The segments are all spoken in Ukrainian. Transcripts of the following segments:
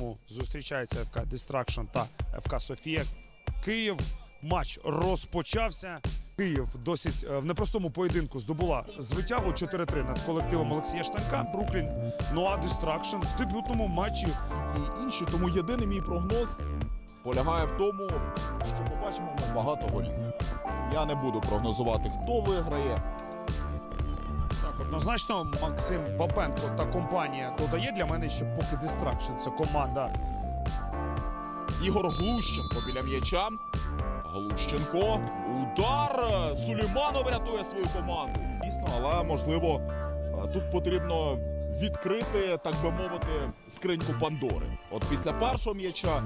Тому зустрічається ФК Дистракшн та ФК Софія. Київ. Матч розпочався. Київ досить е, в непростому поєдинку здобула звитягу 4-3 над колективом Олексія Штанька. Бруклін. Ну а Дистракшн в дебютному матчі і інші. Тому єдиний мій прогноз полягає в тому, що побачимо багато голів. Я не буду прогнозувати, хто виграє. Однозначно, Максим Бабенко та компанія додає для мене, що поки Дистракшн це команда. Ігор Глущенко біля м'яча. Глущенко. Удар. Сулейманов рятує свою команду. Дійсно, але можливо е, тут потрібно відкрити, так би мовити, скриньку Пандори. От після першого м'яча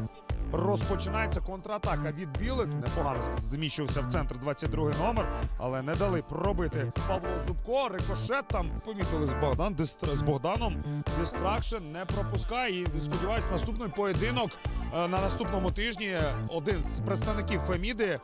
Розпочинається контратака від білих. Непогано зміщився в центр 22 номер, але не дали пробити Павло Зубко. Рикошет там помітили з Богдан з Богданом. Дистракшн не пропускає. І сподіваюсь, наступний поєдинок е, на наступному тижні. Один з представників Феміди.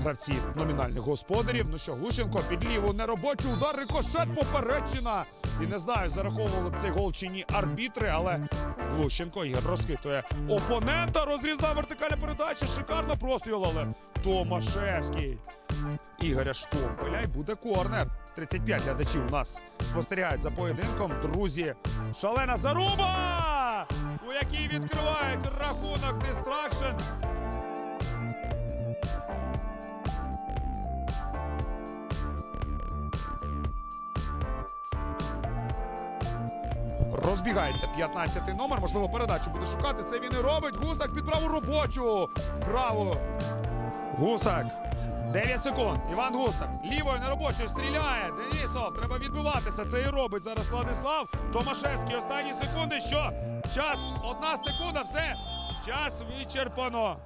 Гравці номінальних господарів. Ну що, Глушенко під ліву неробочий удар, рикошет поперечина. І не знаю, зараховували б цей гол чи ні арбітри, але Глущенко Ігор розхитує опонента. Розрізна вертикальна передача. Шикарно простріл, але Томашевський. Ігоря Штомпеля і буде корнер. 35 глядачів у нас спостерігають за поєдинком. Друзі, шалена заруба! У якій відкривають рахунок Дистракшн. Розбігається 15-й номер. Можливо, передачу буде шукати. Це він і робить. Гусак під праву робочу. Браво! Гусак. 9 секунд. Іван Гусак. Лівою на робочу стріляє. Денісов. Треба відбиватися. Це і робить зараз Владислав. Томашевський. Останні секунди. Що? Час. Одна секунда. Все. Час вичерпано.